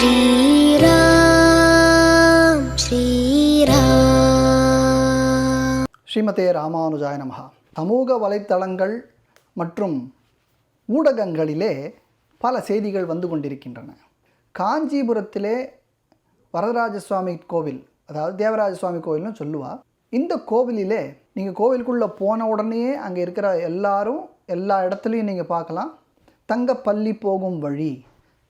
ஸ்ரீராம் ஸ்ரீராம். ஸ்ரீமதே ராமானுஜாய நமகா சமூக வலைத்தளங்கள் மற்றும் ஊடகங்களிலே பல செய்திகள் வந்து கொண்டிருக்கின்றன. காஞ்சிபுரத்திலே வரதராஜ சுவாமி கோவில் அதாவது தேவராஜ சுவாமி கோவில்னு சொல்லுவா. இந்த கோவிலிலே நீங்கள் கோவிலுக்குள்ளே போன உடனேயே அங்கே இருக்கிற எல்லாரும் எல்லா இடத்துலையும் நீங்கள் பார்க்கலாம். தங்கப்பள்ளி போகும் வழி.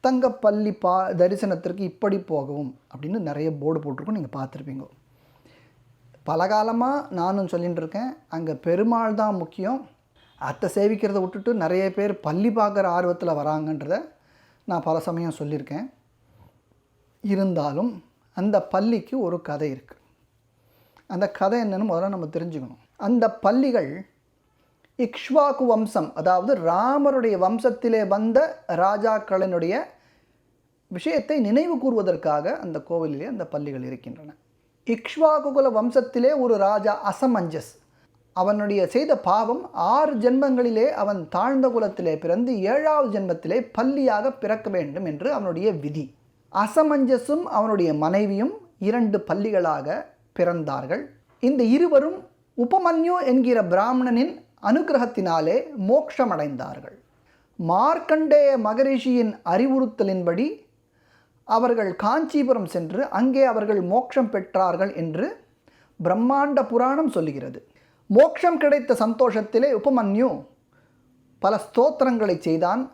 தங்கப்பள்ளி பா தரிசனத்திற்கு இப்படி போகவும் அப்படின்னு நிறைய போர்டு போட்டிருக்கும் நீங்கள் பார்த்துருப்பீங்க. பல காலமாக நானும் சொல்லிகிட்டு இருக்கேன் அங்கே பெருமாள் தான் முக்கியம். அத்தை சேவிக்கிறத விட்டுட்டு நிறைய பேர் பள்ளி பார்க்குற ஆர்வத்தில் வராங்கன்றத நான் பல சமயம் சொல்லியிருக்கேன். இருந்தாலும் அந்த பள்ளிக்கு ஒரு கதை இருக்குது அந்த கதை என்னென்னு முதல்ல நம்ம தெரிஞ்சுக்கணும். அந்த பள்ளிகள் இக்ஷ்வாக்கு வம்சம் அதாவது ராமருடைய வம்சத்திலே வந்த ராஜாக்களினுடைய விஷயத்தை நினைவு கூறுவதற்காக அந்த கோவிலிலே அந்த பள்ளிகள் இருக்கின்றன. இக்ஷ்வாகுகுல வம்சத்திலே ஒரு ராஜா அசமஞ்சஸ். அவனுடைய செய்த பாவம் ஆறு ஜென்மங்களிலே அவன் தாழ்ந்த குலத்திலே பிறந்து ஏழாவது ஜென்மத்திலே பள்ளியாக பிறக்க வேண்டும் என்று அவனுடைய விதி. அசமஞ்சஸும் அவனுடைய மனைவியும் இரண்டு பள்ளிகளாக பிறந்தார்கள். இந்த இருவரும் உபமன்யு என்கிற பிராமணனின் அனுகிரகத்தினாலே மோட்சமடைந்தார்கள். மார்க்கண்டேய மகரிஷியின் அறிவுறுத்தலின்படி அவர்கள் காஞ்சிபுரம் சென்று அங்கே அவர்கள் மோட்சம் பெற்றார்கள் என்று பிரம்மாண்ட புராணம் சொல்லுகிறது. மோட்சம் கிடைத்த சந்தோஷத்திலே உபமன்யு பல ஸ்தோத்திரங்களை செய்தான்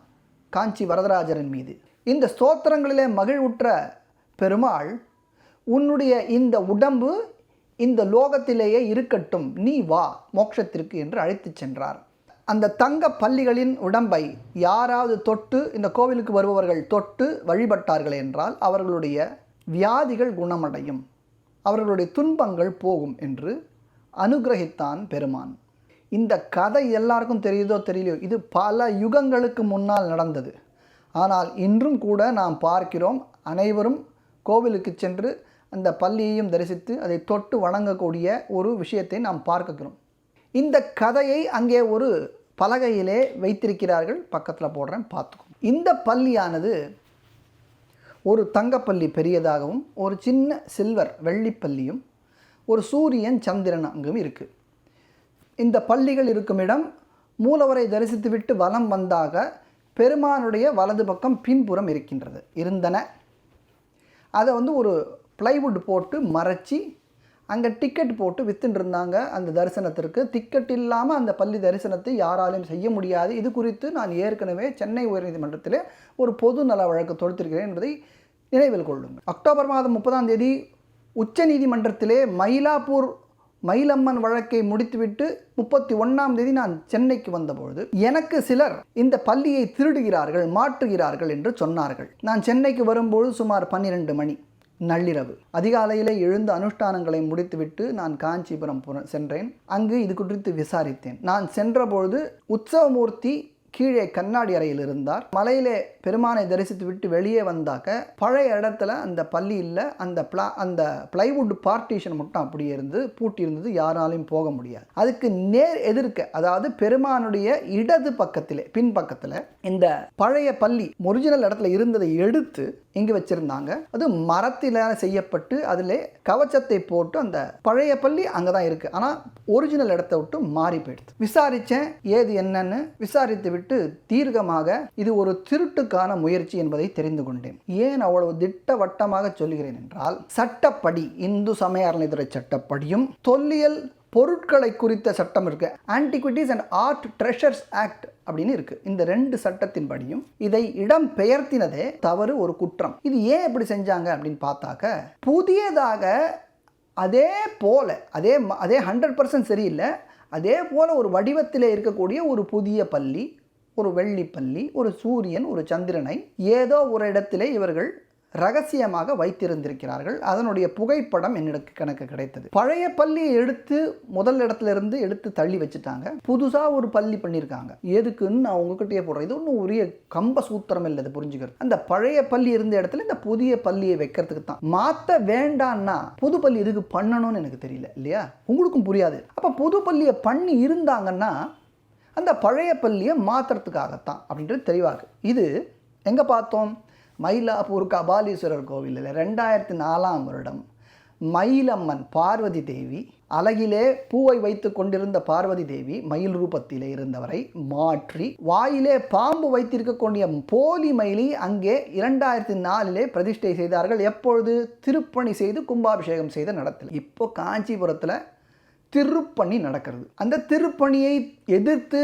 காஞ்சி வரதராஜரின் மீது. இந்த ஸ்தோத்திரங்களிலே மகிழ்வுற்ற பெருமாள் உன்னுடைய இந்த உடம்பு இந்த லோகத்திலேயே இருக்கட்டும் நீ வா மோட்சத்திற்கு என்று அழைத்துச் சென்றார். அந்த தங்க பள்ளிகளின் உடம்பை யாராவது தொட்டு இந்த கோவிலுக்கு வருபவர்கள் தொட்டு வழிபட்டார்கள் என்றால் அவர்களுடைய வியாதிகள் குணமடையும். அவர்களுடைய துன்பங்கள் போகும் என்று அனுகிரகித்தான் பெருமான். இந்த கதை எல்லாருக்கும் தெரியுதோ தெரியலையோ இது பல யுகங்களுக்கு முன்னால் நடந்தது. ஆனால் இன்றும் கூட நாம் பார்க்கிறோம் அனைவரும் கோவிலுக்கு சென்று அந்த பள்ளியையும் தரிசித்து அதை தொட்டு வணங்கக்கூடிய ஒரு விஷயத்தை நாம் பார்க்கிறோம் இந்த கதையை அங்கே ஒரு பலகையிலே வைத்திருக்கிறார்கள். பக்கத்தில் போடுறேன் பார்த்துக்கோ. இந்த பள்ளியானது ஒரு தங்கப்பள்ளி பெரியதாகவும் ஒரு சின்ன சில்வர் வெள்ளிப்பள்ளியும் ஒரு சூரியன் சந்திரன் அங்கும் இருக்குது இந்த பள்ளிகள் இருக்கும் இடம் மூலவரை தரிசித்துவிட்டு வலம் வந்தாக பெருமானுடைய வலது பக்கம் பின்புறம் இருக்கின்றது. இருந்தன. அதை வந்து ஒரு ப்ளைவுட் போட்டு மறைச்சி அங்கே டிக்கெட் போட்டு வித்துன்ட்ருந்தாங்க அந்த தரிசனத்திற்கு. டிக்கெட் இல்லாமல் அந்த பள்ளி தரிசனத்தை யாராலையும் செய்ய முடியாது. இது குறித்து நான் ஏற்கனவே சென்னை உயர்நீதிமன்றத்தில் ஒரு பொது நல வழக்கு தொடுத்திருக்கிறேன் என்பதை நினைவில் கொள்ளுங்கள். அக்டோபர் மாதம் முப்பதாம் தேதி உச்ச நீதிமன்றத்திலே மயிலாப்பூர் மயிலம்மன் வழக்கை முடித்துவிட்டு முப்பத்தி ஒன்றாம் தேதி நான் சென்னைக்கு வந்தபொழுது எனக்கு சிலர் இந்த பள்ளியை திருடுகிறார்கள் மாற்றுகிறார்கள் என்று சொன்னார்கள். நான் சென்னைக்கு வரும்போது சுமார் பன்னிரெண்டு மணி. நள்ளிரவு. அதிகாலையிலே எழுந்து அனுஷ்டானங்களை முடித்துவிட்டு நான் காஞ்சிபுரம் சென்றேன். அங்கு இது குறித்து விசாரித்தேன். நான் சென்றபொழுது உற்சவமூர்த்தி கீழே கண்ணாடி அறையில் இருந்தார். மலையிலே பெருமானை தரிசித்து விட்டு வெளியே வந்தாக்க பழைய இடத்துல அந்த பள்ளியில் அந்த பிளா அந்த பிளைவுட் பார்ட்டிஷன் மட்டும் அப்படியே இருந்து பூட்டி இருந்தது யாராலையும் போக முடியாது. அதுக்கு நேர் எதிர்க்க அதாவது பெருமானுடைய இடது பக்கத்திலே பின்பக்கத்தில் இந்த பழைய பள்ளி ஒரிஜினல் இடத்துல இருந்ததை எடுத்து இங்கு வச்சிருந்தாங்க. அது மரத்தில் செய்யப்பட்டு அதில் கவச்சத்தை போட்டு அந்த பழைய பள்ளி அங்கே தான் இருக்குது ஆனால் ஒரிஜினல் இடத்த விட்டு மாறி போயிடுது. விசாரித்தேன் ஏது என்னன்னு விசாரித்து விட்டு தீர்க்கமாக இது ஒரு திருட்டுக்கான முயற்சி என்பதை தெரிந்து கொண்டேன். ஏன் அவ்வளவு திட்டவட்டமாக சொல்கிறேன் என்றால் சட்டப்படி இந்து சமய அறநிலைத்துறை சட்டப்படியும் தொல்லியல் பொருட்களை குறித்த சட்டம் இருக்கு. Antiquities and art treasures act அப்படின்னு இருக்கு. இந்த ரெண்டு சட்டத்தின் படியும் இதை இடம் பெயர்த்தினதே தவறு ஒரு குற்றம். இது ஏன் இப்படி செஞ்சாங்க அப்படின்னு பார்த்தாக்க புதியதாக அதே போல அதே அதே ஹண்ட்ரட் பர்சன்ட் சரியில்லை. அதே போல ஒரு வடிவத்தில் இருக்கக்கூடிய ஒரு புதிய பள்ளி ஒரு வெள்ளிப்பள்ளி ஒரு சூரியன் ஒரு சந்திரனை ஏதோ ஒரு இடத்திலே இவர்கள் ரகசியமாக வைத்திருந்திருக்கிறார்கள். அதனுடைய புகைப்படம் என்னிடக்கு கணக்கு கிடைத்தது. பழைய பள்ளியை எடுத்து முதல் இடத்துல இருந்து எடுத்து தள்ளி வச்சுட்டாங்க. புதுசாக ஒரு பள்ளி பண்ணியிருக்காங்க. எதுக்குன்னு நான் உங்ககிட்டயே போடுறேன். இது ஒன்றும் உரிய கம்ப சூத்திரம் இல்லை புரிஞ்சுக்கிறது. அந்த பழைய பள்ளி இருந்த இடத்துல இந்த புதிய பள்ளியை வைக்கிறதுக்கு தான். மாற்ற வேண்டான்னா புது பள்ளி எதுக்கு பண்ணணும்னு எனக்கு தெரியல இல்லையா? உங்களுக்கும் புரியாது. அப்போ புது பள்ளியை பண்ணி இருந்தாங்கன்னா அந்த பழைய பள்ளியை மாற்றுறதுக்காகத்தான் அப்படின்றது தெளிவாக இது எங்கே பார்த்தோம்? மயிலாப்பூர் கபாலீஸ்வரர் கோவிலில் ரெண்டாயிரத்தி நாலாம் வருடம் மயிலம்மன் பார்வதி தேவி அழகிலே பூவை வைத்து கொண்டிருந்த பார்வதி தேவி மயில் ரூபத்திலே இருந்தவரை மாற்றி வாயிலே பாம்பு வைத்திருக்கக்கூடிய போலி மயிலை அங்கே இரண்டாயிரத்தி நாலிலே பிரதிஷ்டை செய்தார்கள். எப்பொழுது? திருப்பணி செய்து கும்பாபிஷேகம் செய்த நடத்தல். இப்போ காஞ்சிபுரத்தில் திருப்பணி நடக்கிறது. அந்த திருப்பணியை எதிர்த்து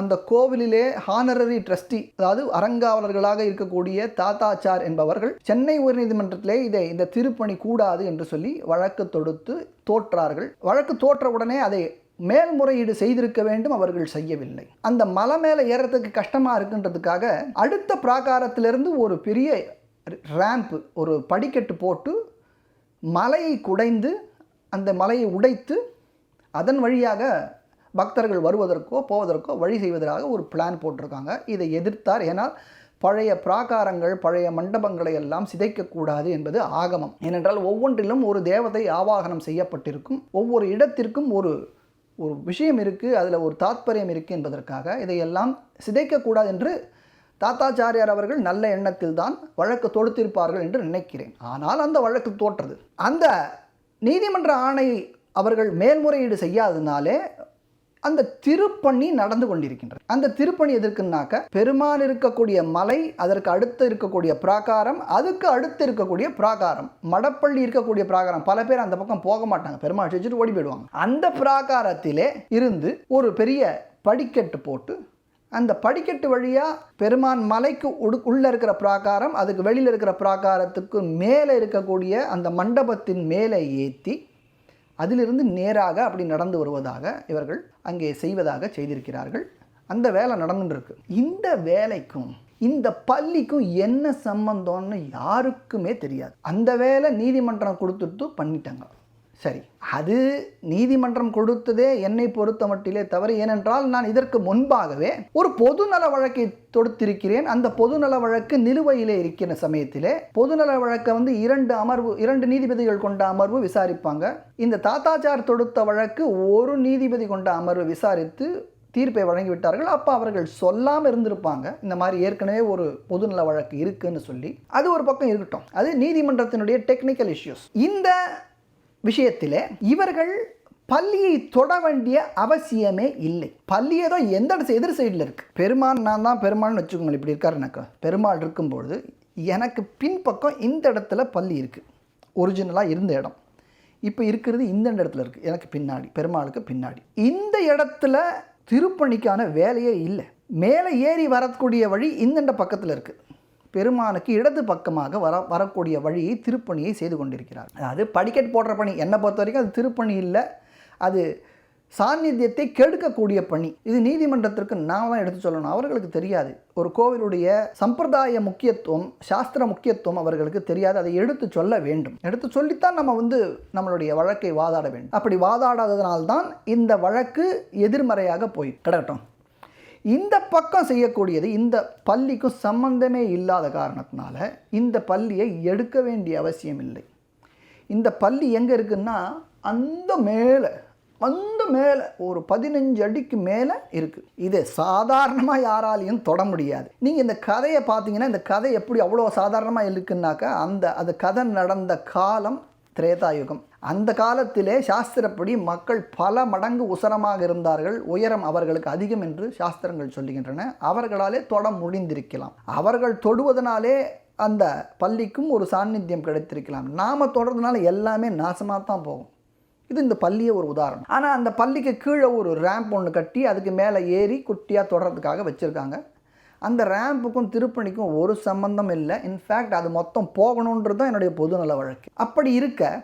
அந்த கோவிலிலே ஹானரரி ட்ரஸ்டி அதாவது அறங்காவலர்களாக இருக்கக்கூடிய தாத்தாச்சார் என்பவர்கள் சென்னை உயர்நீதிமன்றத்திலே இதை இந்த திருப்பணி கூடாது என்று சொல்லி வழக்கு தொடுத்து தோற்றார்கள். வழக்கு தோற்ற உடனே அதை மேல்முறையீடு செய்திருக்க வேண்டும் அவர்கள் செய்யவில்லை. அந்த மலை மேலே ஏறத்துக்கு கஷ்டமாக இருக்குன்றதுக்காக அடுத்த பிராகாரத்திலிருந்து ஒரு பெரிய ரேம்ப் ஒரு படிக்கட்டு போட்டு மலையை குடைந்து அந்த மலையை உடைத்து அதன் வழியாக பக்தர்கள் வருவதற்கோ போவதற்கோ வழி செய்வதற்காக ஒரு பிளான் போட்டிருக்காங்க. இதை எதிர்த்தார். ஏன்னால் பழைய பிராகாரங்கள் பழைய மண்டபங்களை எல்லாம் சிதைக்கக்கூடாது என்பது ஆகமம். ஏனென்றால் ஒவ்வொன்றிலும் ஒரு தேவதை ஆவாகனம் செய்யப்பட்டிருக்கும். ஒவ்வொரு இடத்திற்கும் ஒரு ஒரு விஷயம் இருக்குது அதில் ஒரு தாத்பரியம் இருக்குது என்பதற்காக இதையெல்லாம் சிதைக்கக்கூடாது என்று தாத்தாச்சாரியார் அவர்கள் நல்ல எண்ணத்தில் தான் வழக்கு தொடுத்திருப்பார்கள் என்று நினைக்கிறேன். ஆனால் அந்த வழக்கு தோற்றது. அந்த நீதிமன்ற ஆணை அவர்கள் மேல்முறையீடு செய்யாததுனாலே அந்த திருப்பணி நடந்து கொண்டிருக்கின்றது. அந்த திருப்பணி எதற்குனாக்க பெருமான் இருக்கக்கூடிய மலை அதற்கு அடுத்து இருக்கக்கூடிய பிராகாரம் அதுக்கு அடுத்து இருக்கக்கூடிய பிராகாரம் மடப்பள்ளி இருக்கக்கூடிய பிராகாரம் பல பேர் அந்த பக்கம் போக மாட்டாங்க. பெருமாள் செஞ்சுட்டு ஓடி போயிடுவாங்க. அந்த பிராகாரத்திலே இருந்து ஒரு பெரிய படிக்கட்டு போட்டு அந்த படிக்கட்டு வழியாக பெருமான் மலைக்கு உடு உள்ளே இருக்கிற பிராகாரம் அதுக்கு வெளியில் இருக்கிற பிராகாரத்துக்கு மேலே இருக்கக்கூடிய அந்த மண்டபத்தின் மேலே ஏற்றி அதிலிருந்து நேராக அப்படி நடந்து வருவதாக இவர்கள் அங்கே செய்வதாக செய்திருக்கிறார்கள். அந்த வேலை நடந்துட்டுருக்கு இந்த வேலைக்கும் இந்த பள்ளிக்கும் என்ன சம்பந்தம்னு யாருக்குமே தெரியாது. அந்த வேலை நீதிமன்றம் கொடுத்துட்டு பண்ணிட்டாங்க. சரி அது நீதிமன்றம் கொடுத்ததே என்னை பொறுத்த மட்டிலே தவறு. ஏனென்றால் நான் இதற்கு முன்பாகவே ஒரு பொதுநல வழக்கை தொடுத்திருக்கிறேன். அந்த பொதுநல வழக்கு நிலுவையிலே இருக்கிற சமயத்திலே பொதுநல வழக்கை வந்து இரண்டு அமர்வு இரண்டு நீதிபதிகள் கொண்ட அமர்வு விசாரிப்பாங்க. இந்த தாத்தாச்சார் தொடுத்த வழக்கு ஒரு நீதிபதி கொண்ட அமர்வு விசாரித்து தீர்ப்பை வழங்கிவிட்டார்கள். அப்போ அவர்கள் சொல்லாமல் இருந்திருப்பாங்க. இந்த மாதிரி ஏற்கனவே ஒரு பொதுநல வழக்கு இருக்குன்னு சொல்லி. அது ஒரு பக்கம் இருக்கட்டும். அது நீதிமன்றத்தினுடைய டெக்னிக்கல் இஷ்யூஸ் இந்த விஷயத்தில் இவர்கள் பள்ளியை தொட வேண்டிய அவசியமே இல்லை. பள்ளியை தான் எந்த இடத்து எதிர் சைடில் இருக்குது பெருமாள் நான் தான் பெருமாள்னு வச்சுக்கோங்களேன். இப்படி இருக்காருனாக்கா பெருமாள் இருக்கும்பொழுது எனக்கு பின்பக்கம் இந்த இடத்துல பள்ளி இருக்குது ஒரிஜினலாக இருந்த இடம். இப்போ இருக்கிறது இந்த இடத்துல இருக்குது எனக்கு பின்னாடி பெருமாளுக்கு பின்னாடி. இந்த இடத்துல திருப்பணிக்கான வேலையே இல்லை. மேலே ஏறி வரக்கூடிய வழி இந்தண்ட பக்கத்தில் இருக்குது பெருமானுக்கு இடது பக்கமாக வர வரக்கூடிய வழியை திருப்பணியை செய்து கொண்டிருக்கிறார். அதாவது படிக்கட் போடுற பணி. என்னை பொறுத்த வரைக்கும் அது திருப்பணி இல்லை. அது சாநித்தியத்தை கெடுக்கக்கூடிய பணி. இது நீதிமன்றத்திற்கு நான் தான் எடுத்து சொல்லணும். அவர்களுக்கு தெரியாது. ஒரு கோவிலுடைய சம்பிரதாய முக்கியத்துவம் சாஸ்திர முக்கியத்துவம் அவர்களுக்கு தெரியாது. அதை எடுத்து சொல்ல வேண்டும். எடுத்து சொல்லித்தான் நம்ம வந்து நம்மளுடைய வழக்கை வாதாட வேண்டும். அப்படி வாதாடாததனால்தான் இந்த வழக்கு எதிர்மறையாக போய் கிடக்கட்டும். இந்த பக்கம் செய்யக்கூடியது இந்த பள்ளிக்கும் சம்பந்தமே இல்லாத காரணத்தினால இந்த பள்ளியை எடுக்க வேண்டிய அவசியம் இல்லை. இந்த பள்ளி எங்கே இருக்குன்னா அந்த மேலே அந்த மேலே ஒரு பதினஞ்சு அடிக்கு மேலே இருக்குது இது சாதாரணமாக யாராலையும் தொட முடியாது. நீங்கள் இந்த கதையை பார்த்தீங்கன்னா இந்த கதை எப்படி அவ்வளோ சாதாரணமாக இருக்குன்னாக்கா அந்த அது கதை நடந்த காலம் திரேதாயுகம். அந்த காலத்திலே சாஸ்திரப்படி மக்கள் பல மடங்கு உசரமாக இருந்தார்கள். உயரம் அவர்களுக்கு அதிகம் என்று சாஸ்திரங்கள் சொல்லுகின்றன. அவர்களாலே தொட முடிந்திருக்கலாம். அவர்கள் தொடுவதனாலே அந்த பள்ளிக்கும் ஒரு சாநித்தியம் கிடைத்திருக்கலாம். நாம் தொடர்றதுனால எல்லாமே நாசமாக தான் போகும். இது இந்த பள்ளியே ஒரு உதாரணம். ஆனால் அந்த பள்ளிக்கு கீழே ஒரு ரேம்ப் ஒன்று கட்டி அதுக்கு மேலே ஏறி குட்டியாக தொடர்றதுக்காக வச்சுருக்காங்க. அந்த ரேம்புக்கும் திருப்பணிக்கும் ஒரு சம்மந்தம் இல்லை. இன்ஃபேக்ட் அது மொத்தம் போகணுன்றது தான் என்னுடைய பொதுநல வழக்கு. அப்படி இருக்க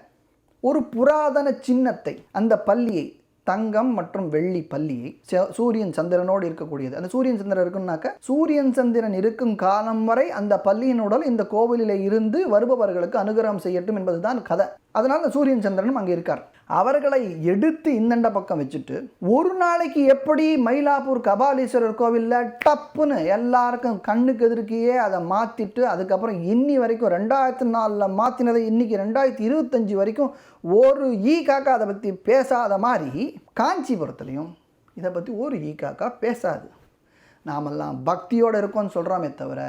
ஒரு புராதன சின்னத்தை அந்த பள்ளியை தங்கம் மற்றும் வெள்ளி பள்ளியை ச- சூரியன் சந்திரனோடு இருக்கக்கூடியது. அந்த சூரியன் சந்திரன் இருக்குன்னாக்க சூரியன் சந்திரன் இருக்கும் காலம் வரை அந்த பள்ளியின் உடல் இந்த கோவிலில் இருந்து வருபவர்களுக்கு அனுகிரகம் செய்யட்டும் என்பதுதான் கதை. அதனால் அந்த சூரியன் சந்திரனும் அங்கே இருக்கார். அவர்களை எடுத்து இந்தண்ட பக்கம் வச்சுட்டு ஒரு நாளைக்கு எப்படி மயிலாப்பூர் கபாலீஸ்வரர் கோவிலில் டப்புன்னு எல்லாருக்கும் கண்ணுக்கு எதிர்க்கையே அதை மாற்றிட்டு அதுக்கப்புறம் இன்னி வரைக்கும் ரெண்டாயிரத்து நாலில் மாற்றினதை இன்றைக்கி ரெண்டாயிரத்தி இருபத்தஞ்சி வரைக்கும் ஒரு ஈ காக்கா அதை பற்றி பேசாத மாதிரி காஞ்சிபுரத்துலேயும் இதை பற்றி ஒரு ஈ காக்கா பேசாது. நாமெல்லாம் பக்தியோடு இருக்கோம்னு சொல்கிறோமே தவிர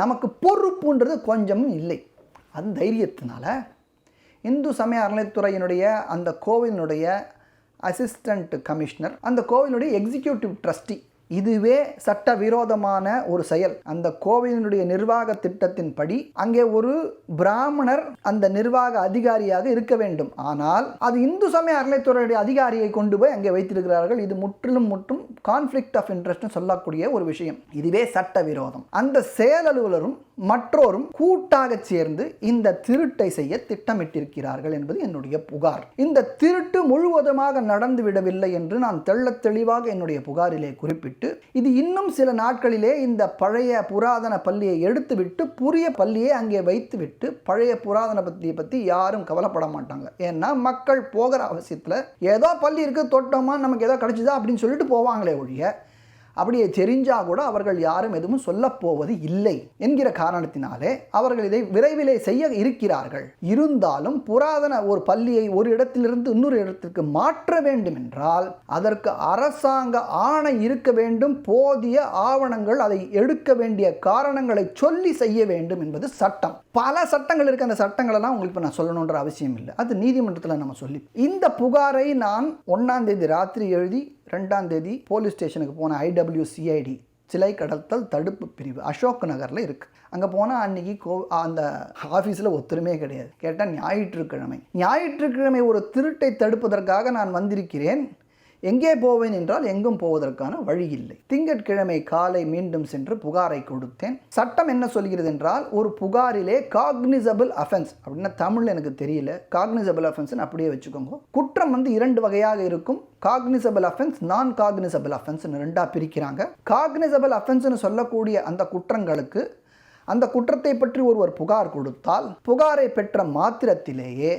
நமக்கு பொறுப்புன்றது கொஞ்சமும் இல்லை. அந்த தைரியத்தினால இந்து சமய அறநிலைத்துறையினுடைய அந்த கோவிலினுடைய அசிஸ்டண்ட் கமிஷனர் அந்த கோவிலுடைய எக்ஸிக்யூட்டிவ் ட்ரஸ்டி இதுவே சட்டவிரோதமான ஒரு செயல். அந்த கோவிலினுடைய நிர்வாக திட்டத்தின்படி அங்கே ஒரு பிராமணர் அந்த நிர்வாக அதிகாரியாக இருக்க வேண்டும். ஆனால் அது இந்து சமய அறநிலைத்துறையுடைய அதிகாரியை கொண்டு போய் அங்கே வைத்திருக்கிறார்கள். இது முற்றிலும் முற்றும் கான்ஃப்ளிக்ட் ஆஃப் இன்ட்ரெஸ்ட்னு சொல்லக்கூடிய ஒரு விஷயம். இதுவே சட்டவிரோதம். அந்த செயல் அலுவலரும் மற்றோரும் கூட்டாக சேர்ந்து இந்த திருட்டை செய்ய திட்டமிட்டிருக்கிறார்கள் என்பது என்னுடைய புகார். இந்த திருட்டு முழுவதுமாக நடந்துவிடவில்லை என்று நான் தெள்ளத் தெளிவாக என்னுடைய புகாரிலே குறிப்பிட்டு இது இன்னும் சில நாட்களிலே இந்த பழைய புராதன பள்ளியை எடுத்துவிட்டு புதிய பள்ளியை அங்கே வைத்துவிட்டு பழைய புராதன பள்ளியை பற்றி யாரும் கவலைப்பட மாட்டாங்க. ஏன்னா மக்கள் போகிற அவசியத்தில் ஏதோ பள்ளி இருக்குது தொட்டோமா நமக்கு ஏதோ கிடைச்சிதா அப்படின்னு சொல்லிட்டு போவாங்களே ஒழிய அப்படியே தெரிஞ்சா கூட அவர்கள் யாரும் எதுவும் சொல்லப்போவது இல்லை என்கிற காரணத்தினாலே அவர்கள் இதை விரைவிலே செய்ய இருக்கிறார்கள். இருந்தாலும் புராதன ஒரு பள்ளியை ஒரு இடத்திலிருந்து இன்னொரு இடத்திற்கு மாற்ற வேண்டும் என்றால் அதற்கு அரசாங்க ஆணை இருக்க வேண்டும் போதிய ஆவணங்கள் அதை எடுக்க வேண்டிய காரணங்களை சொல்லி செய்ய வேண்டும் என்பது சட்டம். பல சட்டங்கள் இருக்கு. அந்த சட்டங்களெல்லாம் உங்களுக்கு இப்போ நான் சொல்லணுன்ற அவசியம் இல்லை. அது நீதிமன்றத்தில் நம்ம சொல்லி இந்த புகாரை நான் ஒன்றாம் தேதி ராத்திரி எழுதி ரெண்டாம் தேதி போலீஸ் ஸ்டேஷனுக்கு போன ஐடபிள்யூசிஐடி சிலை கடத்தல் தடுப்பு பிரிவு அசோக் நகரில் இருக்குது அங்கே போனால் அன்னைக்கு கோ அந்த ஆஃபீஸில் ஒத்துருமே கிடையாது. கேட்டால் ஞாயிற்றுக்கிழமை. ஞாயிற்றுக்கிழமை ஒரு திருட்டை தடுப்பதற்காக நான் வந்திருக்கிறேன். எங்கே போவேன் என்றால் எங்கும் போவதற்கான வழி இல்லை. திங்கட்கிழமை காலை மீண்டும் சென்று புகாரை கொடுத்தேன். சட்டம் என்ன சொல்கிறது என்றால் ஒரு புகாரிலே காக்னிசபிள் அஃபென்ஸ் அப்படின்னா தமிழ் எனக்கு தெரியல காக்னிசபிள் அஃபென்ஸ்னு அப்படியே வச்சுக்கோங்க. குற்றம் வந்து இரண்டு வகையாக இருக்கும். காக்னிசபிள் அஃபென்ஸ் நான் காக்னிசபிள் அஃபென்ஸ்னு ரெண்டாக பிரிக்கிறாங்க. காக்னிசபிள் அஃபென்ஸ்னு சொல்லக்கூடிய அந்த குற்றங்களுக்கு அந்த குற்றத்தை பற்றி ஒருவர் புகார் கொடுத்தால் புகாரை பெற்ற மாத்திரத்திலேயே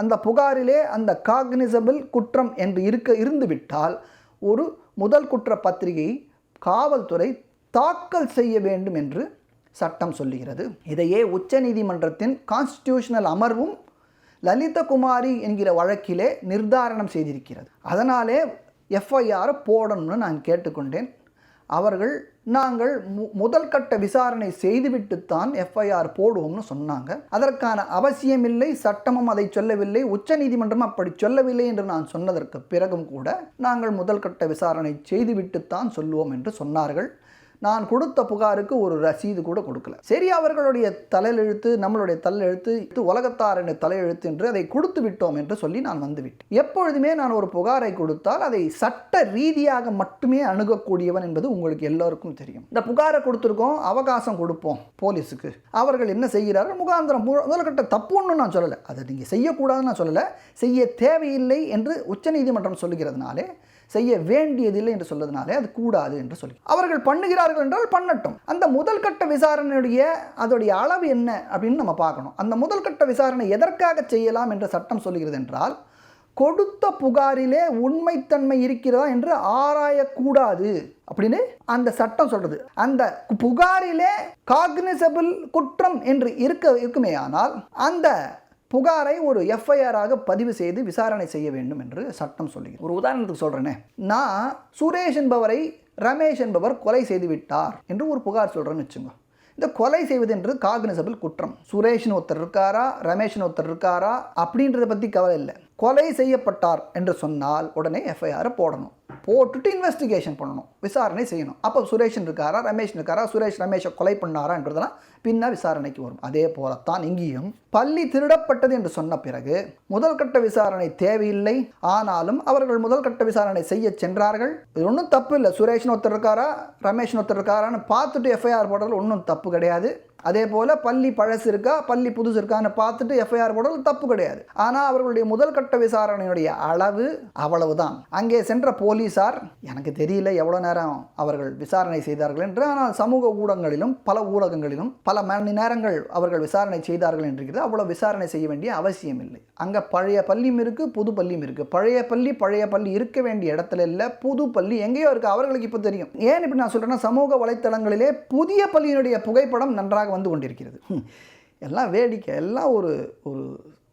அந்த புகாரிலே அந்த காக்னிசபிள் குற்றம் என்று இருக்க இருந்துவிட்டால் ஒரு முதல் குற்ற பத்திரிகை காவல்துறை தாக்கல் செய்ய வேண்டும் என்று சட்டம் சொல்லுகிறது. இதையே உச்சநீதிமன்றத்தின் கான்ஸ்டிடியூஷனல் அமர்வும் லலிதகுமாரி என்கிற வழக்கிலே நிர்தாரணம் செய்திருக்கிறது. அதனாலே எஃப்ஐஆர் போடணும்னு நான் கேட்டுக்கொண்டேன். அவர்கள் நாங்கள் மு முதல் கட்ட விசாரணை செய்துவிட்டுத்தான் எஃப்ஐஆர் போடுவோம்னு சொன்னாங்க. அதற்கான அவசியமில்லை சட்டமும் அதை சொல்லவில்லை உச்சநீதிமன்றம் அப்படி சொல்லவில்லை என்று நான் சொன்னதற்கு பிறகும் கூட நாங்கள் முதல் கட்ட விசாரணை செய்துவிட்டுத்தான் சொல்லுவோம் என்று சொன்னார்கள். நான் கொடுத்த புகாருக்கு ஒரு ரசீது கூட கொடுக்கல. சரி அவர்களுடைய தலையெழுத்து நம்மளுடைய தலையெழுத்து இது உலகத்தாரின் தலையெழுத்து என்று அதை கொடுத்து விட்டோம் என்று சொல்லி நான் வந்துவிட்டேன். எப்பொழுதுமே நான் ஒரு புகாரை கொடுத்தால் அதை சட்ட ரீதியாக மட்டுமே அணுகக்கூடியவன் என்பது உங்களுக்கு எல்லோருக்கும் தெரியும். இந்த புகாரை கொடுத்துருக்கோம் அவகாசம் கொடுப்போம் போலீஸுக்கு. அவர்கள் என்ன செய்கிறார்கள்? முகாந்திரம் முதல்கட்ட தப்பு தப்புன்னு நான் சொல்லலை. அதை நீங்கள் செய்யக்கூடாதுன்னு நான் சொல்லலை. செய்ய தேவையில்லை என்று உச்சநீதிமன்றம் சொல்லுகிறதுனாலே செய்ய வேண்டியதில்லை என்று சொல்வதனாலே அது கூடாது என்று சொல்லி. அவர்கள் பண்ணுகிறார்கள் என்றால் பண்ணட்டும். அந்த முதல் கட்ட விசாரணையுடைய அதோடைய அளவு என்ன அப்படின்னு நம்ம பார்க்கணும். அந்த முதல் கட்ட விசாரணை எதற்காக செய்யலாம் என்று சட்டம் சொல்கிறது என்றால் கொடுத்த புகாரிலே உண்மைத்தன்மை இருக்கிறதா என்று ஆராயக்கூடாது அப்படின்னு அந்த சட்டம் சொல்றது. அந்த புகாரிலே காக்னிசபிள் குற்றம் என்று இருக்க இருக்குமே ஆனால் அந்த புகாரை ஒரு எஃப்ஐஆராக பதிவு செய்து விசாரணை செய்ய வேண்டும் என்று சட்டம் சொல்லுகிறது. ஒரு உதாரணத்துக்கு சொல்கிறேனே நான் சுரேஷ் என்பவரை ரமேஷ் என்பவர் கொலை செய்து விட்டார் என்று ஒரு புகார் சொல்கிறேன்னு வச்சுங்க இந்த கொலை செய்வது என்று காக்னிசபிள் குற்றம். சுரேஷ்னு ஒருத்தர் இருக்காரா? ரமேஷ்னு ஒருத்தர் இருக்காரா? அப்படின்றத பற்றி கவலை இல்லை. கொலை செய்யப்பட்டார் என்று சொன்னால் உடனே எஃப்ஐஆரை போடணும். போட்டுட்டு இன்வெஸ்டிகேஷன் பண்ணணும். விசாரணை செய்யணும். அப்போ சுரேஷன் இருக்காரா ரமேஷ் இருக்காரா சுரேஷ் ரமேஷை கொலை பண்ணாரான்றதெல்லாம் பின்னா விசாரணைக்கு வரும். அதே போலத்தான் இங்கேயும் பள்ளி திருடப்பட்டது என்று சொன்ன பிறகு முதல் கட்ட விசாரணை தேவையில்லை. ஆனாலும் அவர்கள் முதல் கட்ட விசாரணை செய்ய சென்றார்கள். இது ஒன்றும் தப்பு இல்லை. சுரேஷ்னு ஒருத்தர் இருக்காரா ரமேஷ்னு ஒருத்தர் இருக்காரான்னு பார்த்துட்டு எஃப்ஐஆர் போடுறது ஒன்றும் தப்பு கிடையாது. அதே போல் பள்ளி பழசு இருக்கா பள்ளி புதுசு இருக்கான்னு பார்த்துட்டு எஃப்ஐஆர் போடுறது தப்பு கிடையாது. ஆனால் அவர்களுடைய முதல் கட்ட விசாரணையுடைய அளவு அவ்வளவுதான். அங்கே சென்ற போலீசார் எனக்கு தெரியல எவ்வளோ நேரம் அவர்கள் விசாரணை செய்தார்கள் என்று ஆனால் சமூக ஊடகங்களிலும் பல ஊடகங்களிலும் பல மணி நேரங்கள் அவர்கள் விசாரணை செய்தார்கள் என்றிருக்கிறது அவ்வளோ விசாரணை செய்ய வேண்டிய அவசியம் இல்லை. அங்கே பழைய பள்ளியும் இருக்குது புது பள்ளியும் இருக்குது பழைய பள்ளி பழைய பள்ளி இருக்க வேண்டிய இடத்துல இல்லை புது பள்ளி எங்கேயோ இருக்குது அவர்களுக்கு இப்போ தெரியும். ஏன் இப்படி நான் சொல்கிறேன்னா சமூக வலைத்தளங்களிலே புதிய பள்ளியினுடைய புகைப்படம் நன்றாக வந்து கொண்டிருக்கிறது. எல்லாம் வேடிக்கை எல்லாம் ஒரு ஒரு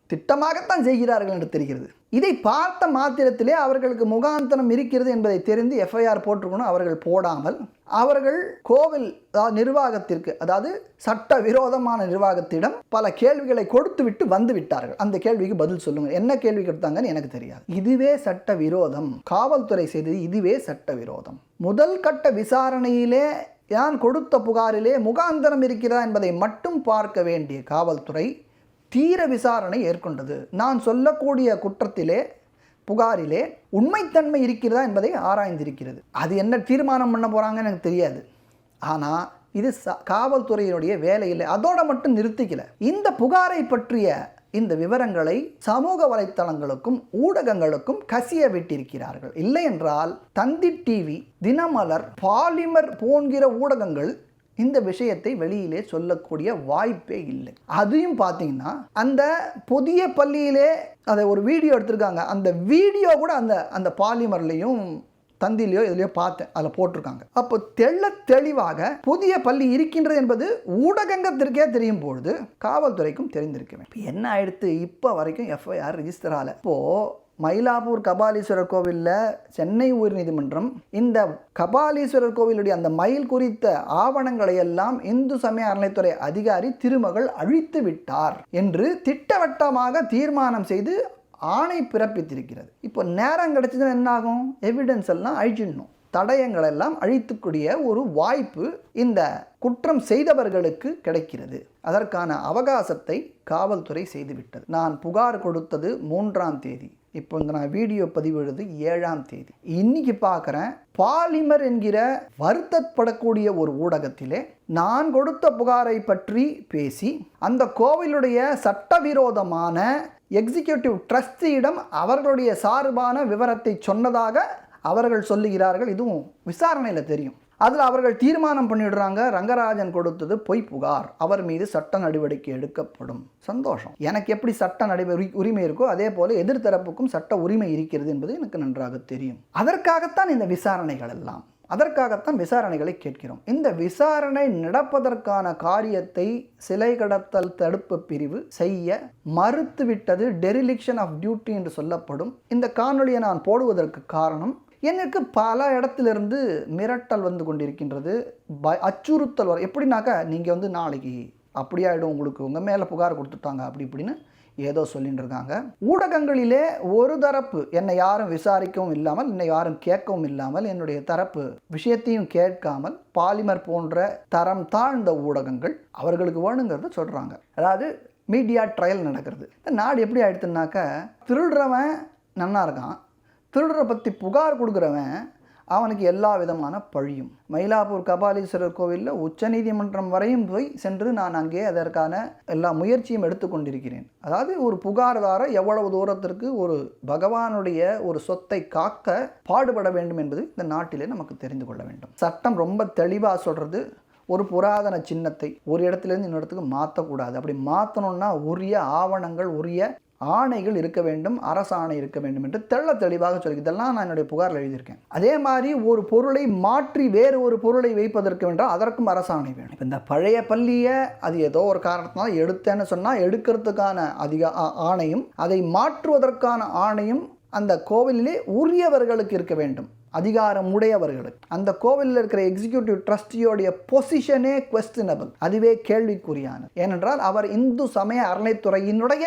திட்டமாகத்தான் செய்கிறார்கள் என்று தெரிகிறது. இதை பார்த்த மாத்திரத்திலே அவர்களுக்கு முகாந்தனம் இருக்கிறது என்பதை தெரிந்து எஃப்ஐஆர் போட்டிருக்கணும். அவர்கள் போடாமல் அவர்கள் கோவில் அதாவது நிர்வாகத்திற்கு அதாவது சட்ட விரோதமான நிர்வாகத்திடம் பல கேள்விகளை கொடுத்து விட்டு வந்து விட்டார்கள் அந்த கேள்விக்கு பதில் சொல்லுங்கள். என்ன கேள்வி கொடுத்தாங்கன்னு எனக்கு தெரியாது. இதுவே சட்ட விரோதம் காவல்துறை செய்தது இதுவே சட்ட விரோதம் முதல் கட்ட விசாரணையிலே யான் கொடுத்த புகாரிலே முகாந்தரம் இருக்கிறதா என்பதை மட்டும் பார்க்க வேண்டிய காவல்துறை தீர விசாரணை ஏற்கொண்டது. நான் சொல்லக்கூடிய குற்றத்திலே புகாரிலே உண்மைத்தன்மை இருக்கிறதா என்பதை ஆராய்ந்திருக்கிறது. அது என்ன தீர்மானம் பண்ண போகிறாங்கன்னு எனக்கு தெரியாது. ஆனால் இது ச காவல்துறையினுடைய வேலை இல்லை அதோட மட்டும் நிறுத்திக்கல. இந்த புகாரை பற்றிய இந்த விவரங்களை சமூக வலைத்தளங்களுக்கும் ஊடகங்களுக்கும் கசிய விட்டிருக்கிறார்கள் இல்லை என்றால் தந்தி டிவி தினமலர் பாலிமர் போன்கிற ஊடகங்கள் இந்த விஷயத்தை வெளியிலே சொல்லக்கூடிய வாய்ப்பே இல்லை. அதையும் பார்த்தீங்கன்னா அந்த புதிய பள்ளியிலே அதை ஒரு வீடியோ எடுத்திருக்காங்க. அந்த வீடியோ கூட அந்த அந்த பாலிமர்லேயும் தந்திலையோ இதுலையோ பார்த்தேன் அதில் போட்டிருக்காங்க. அப்போ தெள்ள தெளிவாக புதிய பள்ளி இருக்கின்றது என்பது ஊடகங்கத்திற்கே தெரியும் பொழுது காவல்துறைக்கும் தெரிந்திருக்க இப்போ என்ன ஆயிடுத்து? இப்போ வரைக்கும் எஃப்ஐஆர் ரிஜிஸ்டர் ஆகலை. இப்போது மயிலாப்பூர் கபாலீஸ்வரர் கோவிலில் சென்னை உயர்நீதிமன்றம் இந்த கபாலீஸ்வரர் கோவிலுடைய அந்த மயில் குறித்த ஆவணங்களை எல்லாம் இந்து சமய அறநிலைத்துறை அதிகாரி திருமகள் அழித்து விட்டார் என்று திட்டவட்டமாக தீர்மானம் செய்து ஆணை பிறப்பித்திருக்கிறது. இப்போ நேரம் கிடைச்சதுன்னா என்ன ஆகும் எவிடன்ஸ் எல்லாம் அழிச்சிடணும் தடயங்கள் எல்லாம் அழித்துக்கூடிய ஒரு வாய்ப்பு இந்த குற்றம் செய்தவர்களுக்கு கிடைக்கிறது. அதற்கான அவகாசத்தை காவல்துறை செய்துவிட்டது. நான் புகார் கொடுத்தது மூன்றாம் தேதி. இப்போ இந்த நான் வீடியோ பதிவு எழுது ஏழாம் தேதி. இன்னைக்கு பார்க்குறேன் பாலிமர் என்கிற வருத்தப்படக்கூடிய ஒரு ஊடகத்திலே நான் கொடுத்த புகாரை பற்றி பேசி அந்த கோவிலுடைய சட்டவிரோதமான எக்ஸிக்யூட்டிவ் ட்ரஸ்டியிடம் அவர்களுடைய சார்பான விவரத்தை சொன்னதாக அவர்கள் சொல்லுகிறார்கள். இதுவும் விசாரணையில் தெரியும். அதில் அவர்கள் தீர்மானம் பண்ணிடுறாங்க. ரங்கராஜன் கொடுத்தது பொய் புகார். அவர் மீது சட்ட நடவடிக்கை எடுக்கப்படும். சந்தோஷம். எனக்கு எப்படி சட்ட நடைமுறை உரிமை இருக்கோ அதே போல எதிர்த்தரப்புக்கும் சட்ட உரிமை இருக்கிறது என்பது எனக்கு நன்றாக தெரியும். அதற்காகத்தான் இந்த விசாரணைகள் எல்லாம். அதற்காகத்தான் விசாரணைகளை கேட்கிறோம். இந்த விசாரணை நடப்பதற்கான காரியத்தை சிலை கடத்தல் தடுப்பு பிரிவு செய்ய மறுத்துவிட்டது டெரிலிக்ஷன் ஆஃப் டியூட்டி என்று சொல்லப்படும். இந்த காணொலியை நான் போடுவதற்கு காரணம் எனக்கு பல இடத்திலிருந்து மிரட்டல் வந்து கொண்டிருக்கின்றது. ப அச்சுறுத்தல் வர எப்படின்னாக்கா நீங்கள் வந்து நாளைக்கு அப்படி ஆகிடும் உங்களுக்கு உங்கள் மேலே புகார் கொடுத்துட்டாங்க அப்படி இப்படின்னு ஏதோ சொல்லிட்டு இருக்காங்க ஊடகங்களிலே ஒரு தரப்பு என்னை யாரும் விசாரிக்கவும் இல்லாமல் என்னை யாரும் கேட்கவும் இல்லாமல் என்னுடைய தரப்பு விஷயத்தையும் கேட்காமல் பாலிமர் போன்ற தரம் தாழ்ந்த ஊடகங்கள் அவர்களுக்கு வேணுங்கிறத சொல்கிறாங்க அதாவது மீடியா ட்ரையல் நடக்கிறது. இந்த நாடு எப்படி ஆயிடுத்துனாக்கா திருடுறவன் நன்னா இருக்கான். திருடுற பற்றி புகார் கொடுக்குறவன் அவனுக்கு எல்லா விதமான பழியும். மயிலாப்பூர் கபாலீஸ்வரர் கோவிலில் உச்சநீதிமன்றம் வரையும் போய் சென்று நான் அங்கே அதற்கான எல்லா முயற்சியும் எடுத்துக்கொண்டிருக்கிறேன் அதாவது ஒரு புகார்தார எவ்வளவு தூரத்திற்கு ஒரு பகவானுடைய ஒரு சொத்தை காக்க பாடுபட வேண்டும் என்பது இந்த நாட்டிலே நமக்கு தெரிந்து கொள்ள வேண்டும். சட்டம் ரொம்ப தெளிவாக சொல்கிறது ஒரு புராதன சின்னத்தை ஒரு இடத்துலேருந்து இன்னொரு இடத்துக்கு மாற்றக்கூடாது அப்படி மாற்றணும்னா உரிய ஆவணங்கள் உரிய ஆணைகள் இருக்க வேண்டும் அரசாணை இருக்க வேண்டும் என்று தெள்ள தெளிவாக சொல்லி இதெல்லாம் நான் என்னுடைய புகாரில் எழுதியிருக்கேன். அதே மாதிரி ஒரு பொருளை மாற்றி வேறு ஒரு பொருளை வைப்பதற்கு என்றால் அதற்கும் அரசாணை வேணும். இப்போ இந்த பழைய பள்ளியை அது ஏதோ ஒரு காரணத்தினால் எடுத்தேன்னு சொன்னால் எடுக்கிறதுக்கான அதிக ஆணையும் அதை மாற்றுவதற்கான ஆணையும் அந்த கோவிலிலே உரியவர்களுக்கு இருக்க வேண்டும். அதிகாரம் உடையவர்களுக்கு. அந்த கோவிலில் இருக்கிற எக்ஸிக்யூட்டிவ் ட்ரஸ்டியோடைய பொசிஷனே கொஸ்டினபிள் அதுவே கேள்விக்குறியானது. ஏனென்றால் அவர் இந்து சமய அறநிலைத்துறையினுடைய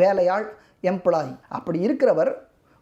வேலையாள் எம்ப்ளாயி அப்படி இருக்கிறவர்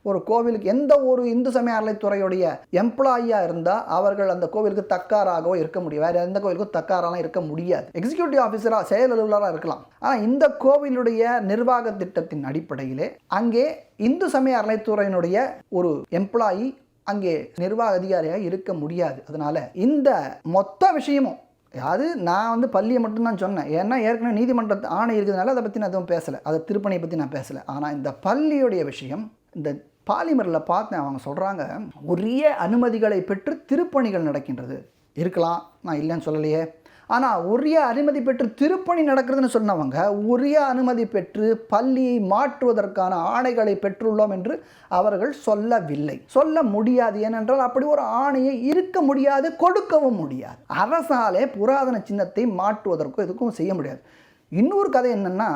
ஒரு கோவிலுக்கு எந்த ஒரு இந்து சமய அறநிலைத்துறையுடைய எம்ப்ளாயியாக இருந்தால் அவர்கள் அந்த கோவிலுக்கு தக்காராகவோ இருக்க முடியும் வேறு எந்த கோவிலுக்கும் தக்காரெல்லாம் இருக்க முடியாது. எக்ஸிக்யூட்டிவ் ஆஃபீஸராக செயல் அலுவலராக இருக்கலாம். ஆனால் இந்த கோவிலுடைய நிர்வாக திட்டத்தின் அடிப்படையிலே அங்கே இந்து சமய அறநிலைத்துறையினுடைய ஒரு எம்ப்ளாயி அங்கே நிர்வாக அதிகாரியாக இருக்க முடியாது. அதனால இந்த மொத்த விஷயமும் அது நான் வந்து பள்ளியை மட்டும்தான் சொன்னேன். ஏன்னா ஏற்கனவே நீதிமன்ற ஆணை இருக்கிறதுனால அதை பற்றி நான் எதுவும் பேசலை. அதை திருப்பணியை பற்றி நான் பேசலை. ஆனால் இந்த பள்ளியுடைய விஷயம் இந்த பாலிமரில் பார்த்தேன் அவங்க சொல்கிறாங்க உரிய அனுமதிகளை பெற்று திருப்பணிகள் நடக்கின்றது. இருக்கலாம் நான் இல்லைன்னு சொல்லலையே. ஆனால் உரிய அனுமதி பெற்று திருப்பணி நடக்கிறதுன்னு சொன்னவங்க உரிய அனுமதி பெற்று பள்ளியை மாற்றுவதற்கான ஆணைகளை பெற்றுள்ளோம் என்று அவர்கள் சொல்லவில்லை. சொல்ல முடியாது. ஏனென்றால் அப்படி ஒரு ஆணையை இருக்க முடியாது கொடுக்கவும் முடியாது. அரசாலே புராதன சின்னத்தை மாற்றுவதற்கோ எதுக்கும் செய்ய முடியாது. இன்னொரு கதை என்னென்னா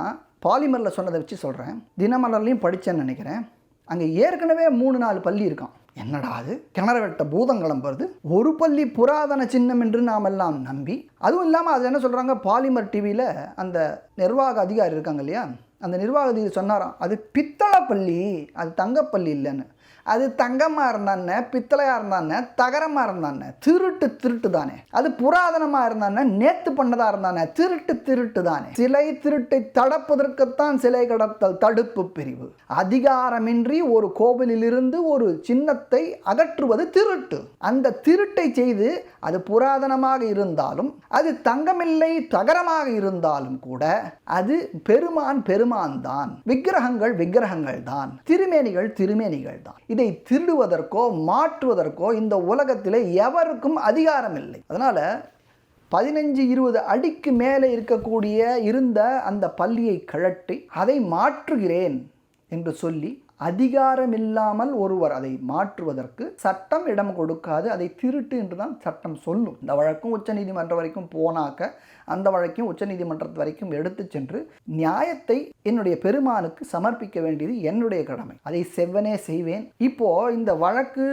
பாலிமரில் சொன்னதை வச்சு சொல்கிறேன் தினமலர்லையும் படித்தேன்னு நினைக்கிறேன். அங்கே ஏற்கனவே மூணு நாலு பள்ளி இருக்கான் என்னடா அது? கிணறு வெட்ட பூதங்களம் வருது ஒரு பள்ளி புராதன சின்னம் என்று நாமெல்லாம் நம்பி அதுவும் இல்லாமல் அது என்ன சொல்கிறாங்க பாலிமர் டிவியில் அந்த நிர்வாக அதிகாரி இருக்காங்க இல்லையா? அந்த நிர்வாக அதிகாரி சொன்னாராம் அது பித்தளை பள்ளி அது தங்கப்பள்ளி இல்லைன்னு. அது தங்கமாக இருந்தானே பித்தளையாக இருந்தானே தகரமாக இருந்தானே திருட்டு திருட்டு தானே. அது புராதனமாக இருந்தானே நேத்து பண்ணதாக இருந்தானே திருட்டு திருட்டு தானே. சிலை திருட்டை தடுப்பதற்குத்தான் சிலை கடத்தல் தடுப்பு பிரிவு. அதிகாரமின்றி ஒரு கோவிலிலிருந்து ஒரு சின்னத்தை அகற்றுவது திருட்டு. அந்த திருட்டை செய்து அது புராதனமாக இருந்தாலும் அது தங்கமில்லை தகரமாக இருந்தாலும் கூட அது பெருமான் பெருமான் தான் விக்கிரகங்கள் விக்கிரகங்கள் தான் திருமேனிகள் திருமேனிகள் தான் இதை திருடுவதற்கோ மாற்றுவதற்கோ இந்த உலகத்திலே எவருக்கும் அதிகாரம் இல்லை அதனால் பதினஞ்சு இருபது அடிக்கு மேலே இருக்கக்கூடிய இருந்த அந்த பள்ளியை கழட்டி அதை மாற்றுகிறேன் என்று சொல்லி அதிகாரம் இல்லாமல் ஒருவர் அதை மாற்றுவதற்கு சட்டம் இடம் கொடுக்காது அதை திருட்டு என்று தான் சட்டம் சொல்லும். இந்த வழக்கும் உச்சநீதிமன்றம் வரைக்கும் போனாக்க அந்த வழக்கையும் உச்சநீதிமன்றத்து வரைக்கும் எடுத்து சென்று நியாயத்தை என்னுடைய பெருமானுக்கு சமர்ப்பிக்க வேண்டியது என்னுடைய கடமை. அதை செவ்வனே செய்வேன். இப்போது இந்த வழக்கு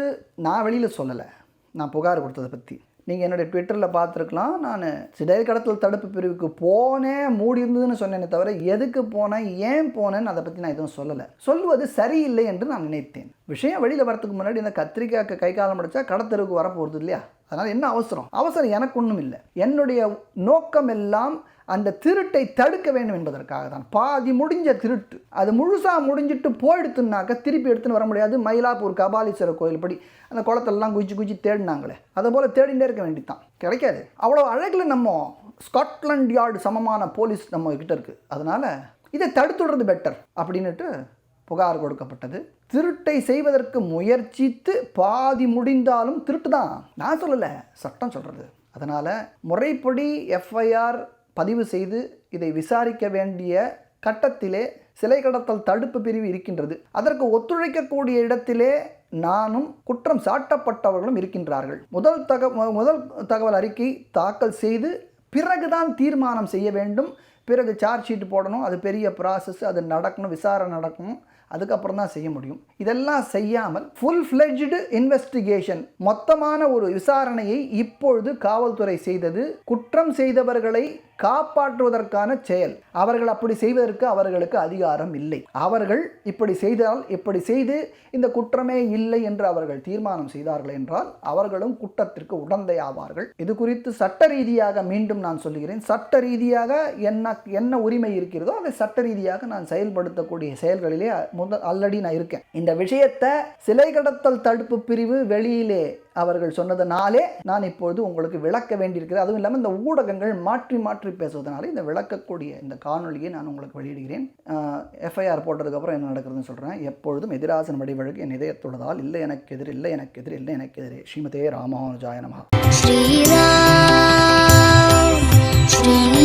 நான் வெளியில் சொல்லலை. நான் புகார் கொடுத்ததை பற்றி நீங்கள் என்னுடைய ட்விட்டரில் பார்த்துருக்கலாம். நான் சிலை கடத்தல் தடுப்பு பிரிவுக்கு போனேன் மூடி இருந்ததுன்னு சொன்னேனே தவிர எதுக்கு போனேன் ஏன் போனேன்னு அதை பற்றி நான் எதுவும் சொல்லலை. சொல்வது சரியில்லை என்று நான் நினைத்தேன். விஷயம் வெளியில் வரதுக்கு முன்னாடி இந்த கத்திரிக்காய்க்கு கை காலம் அடித்தா கடத்தருக்கு வரப்போகிறது இல்லையா? அதனால் என்ன அவசரம்? அவசரம் எனக்கு ஒன்றும் இல்லை. என்னுடைய நோக்கம் எல்லாம் அந்த திருட்டை தடுக்க வேண்டும் என்பதற்காக தான். பாதி முடிஞ்ச திருட்டு. அது முழுசாக முடிஞ்சிட்டு போயிடுத்துனாக்க திருப்பி எடுத்துன்னு வர முடியாது. மயிலாப்பூர் கபாலீஸ்வரர் கோயில் படி அந்த குளத்தெல்லாம் குச்சி குச்சி தேடினாங்களே. அதை போல் தேடிண்டே இருக்க வேண்டியதான் கிடைக்காது. அவ்வளோ அழகில் நம்ம ஸ்காட்லாண்ட் யார்டு சமமான போலீஸ் நம்ம கிட்ட இருக்குது அதனால் இதை தடுத்துடுறது பெட்டர் அப்படின்னுட்டு புகார் கொடுக்கப்பட்டது. திருட்டை செய்வதற்கு முயற்சித்து பாதி முடிந்தாலும் திருட்டு தான் நான் சொல்லலை சட்டம் சொல்கிறது அதனால் முறைப்படி எஃப்ஐஆர் பதிவு செய்து இதை விசாரிக்க வேண்டிய கட்டத்திலே சிலை கடத்தல் தடுப்பு பிரிவு இருக்கின்றது. அதற்கு ஒத்துழைக்கக்கூடிய இடத்திலே நானும் குற்றம் சாட்டப்பட்டவர்களும் இருக்கின்றார்கள். முதல் தக முதல் தகவல் அறிக்கை தாக்கல் செய்து பிறகுதான் தீர்மானம் செய்ய வேண்டும். பிறகு சார்ஜ் ஷீட் போடணும். அது பெரிய ப்ராசஸ் அது நடக்கணும் விசாரணை நடக்கணும். அதுக்கப்புறம் தான் செய்ய முடியும். இதெல்லாம் செய்யாமல் ஃபுல் ஃப்ளெஜ்டு இன்வெஸ்டிகேஷன் மொத்தமான ஒரு விசாரணையை இப்பொழுது காவல்துறை செய்தது. குற்றம் செய்தவர்களை காப்பாற்றுவதற்கான செயல். அவர்கள் அப்படி செய்வதற்கு அவர்களுக்கு அதிகாரம் இல்லை. அவர்கள் இப்படி செய்தால் இப்படி செய்து இந்த குற்றமே இல்லை என்று அவர்கள் தீர்மானம் செய்தார்கள் என்றால் அவர்களும் குற்றத்திற்கு உடந்தை ஆவார்கள் இது குறித்து சட்ட ரீதியாக மீண்டும் நான் சொல்லுகிறேன். சட்ட ரீதியாக என்ன என்ன உரிமை இருக்கிறதோ அதை சட்ட ரீதியாக நான் செயல்படுத்தக்கூடிய செயல்களிலே முதல் ஆல்ரெடி நான் இருக்கேன். இந்த விஷயத்தை சிலை கடத்தல் தடுப்பு பிரிவு வெளியிலே அவர்கள் சொன்னதுனாலே நான் இப்பொழுது உங்களுக்கு விளக்க வேண்டியிருக்கிறது. அதுவும் இல்லாமல் இந்த ஊடகங்கள் மாற்றி மாற்றி பேசுவதனால இந்த விளக்கக்கூடிய இந்த காணொலியை நான் உங்களுக்கு வெளியிடுகிறேன். எஃப்ஐஆர் போட்டதுக்கப்புறம் என்ன நடக்கிறதுன்னு சொல்கிறேன் எப்பொழுதும் எதிராசன் வடிவழக்கு என் இதயத்துள்ளதால் இல்லை எனக்கு எதிர் இல்லை எனக்கு எதிர் இல்லை எனக்கு எதிரே. ஸ்ரீமதே ராமஹோனுஜாய ஸ்ரீ